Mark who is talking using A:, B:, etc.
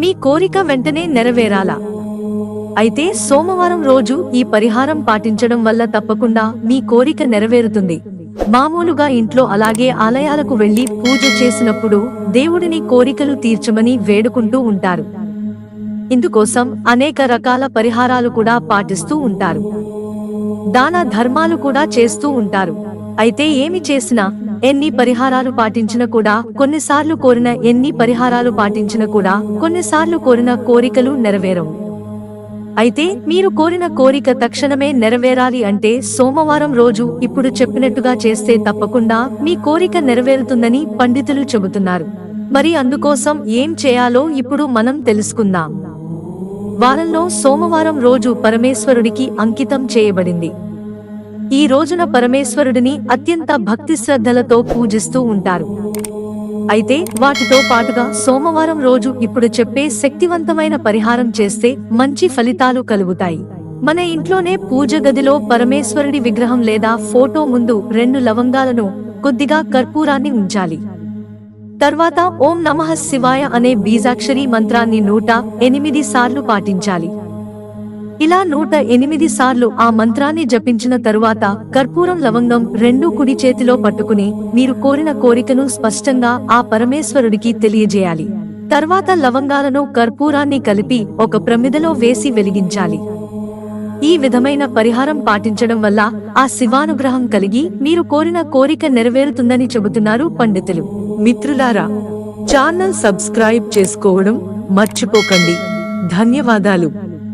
A: మీ కోరిక వెంటనే నెరవేరాలా? అయితే సోమవారం రోజు ఈ పరిహారం పాటించడం వల్ల తప్పకుండా మీ కోరిక నెరవేరుతుంది. మామూలుగా ఇంట్లో అలాగే ఆలయాలకు వెళ్ళి పూజ చేసినప్పుడు దేవుడిని కోరికలు తీర్చమని వేడుకుంటూ ఉంటారు. ఇందుకోసం అనేక రకాల పరిహారాలు కూడా పాటిస్తూ ఉంటారు. దాన ధర్మాలు కూడా చేస్తూ ఉంటారు. అయితే ఏమి చేసినా ఎన్ని పరిహారాలు పాటించినా కూడా కొన్నిసార్లు కోరిన ఎన్ని పరిహారాలు పాటించినా కూడా కొన్నిసార్లు కోరిన కోరికలు నెరవేరవు. అయితే మీరు కోరిన కోరిక తక్షణమే నెరవేరాలి అంటే సోమవారం రోజు ఇప్పుడు చెప్పినట్టుగా చేస్తే తప్పకుండా మీ కోరిక నెరవేరుతుందని పండితులు చెబుతున్నారు. మరి అందుకోసం ఏం చేయాలో ఇప్పుడు మనం తెలుసుకుందాం. వారంలో సోమవారం రోజు పరమేశ్వరుడికి అంకితం చేయబడింది. ఈ రోజున పరమేశ్వరుడిని అత్యంత భక్తి శ్రద్ధలతో పూజిస్తూ ఉంటారు. అయితే వాటితో పాటుగా సోమవారం రోజు ఇప్పుడు చెప్పే శక్తివంతమైన పరిహారం చేస్తే మంచి ఫలితాలు కలుగుతాయి. మన ఇంట్లోనే పూజ గదిలో పరమేశ్వరుడి విగ్రహం లేదా ఫోటో ముందు రెండు లవంగాలను కొద్దిగా కర్పూరాన్ని ఉంచాలి. తర్వాత ఓం నమః శివాయ అనే బీజాక్షరి మంత్రాన్ని నూట ఎనిమిది సార్లు పాటించాలి. ఇలా నూట ఎనిమిది సార్లు ఆ మంత్రాన్ని జపించిన తరువాత కర్పూరం లవంగం రెండు కుడి చేతిలో పట్టుకుని మీరు కోరిన కోరికను స్పష్టంగా ఆ పరమేశ్వరుడికి తెలియజేయాలి. తర్వాత లవంగాలను కర్పూరాన్ని కలిపి ఒక ప్రమిదలో వేసి వెలిగించాలి. ఈ విధమైన పరిహారం పాటించడం వల్ల ఆ శివానుగ్రహం కలిగి మీరు కోరిన కోరిక నెరవేరుతుందని చెబుతున్నారు పండితులు. మిత్రులారా ఛానల్ సబ్స్క్రైబ్ చేసుకోవడం మర్చిపోకండి. ధన్యవాదాలు.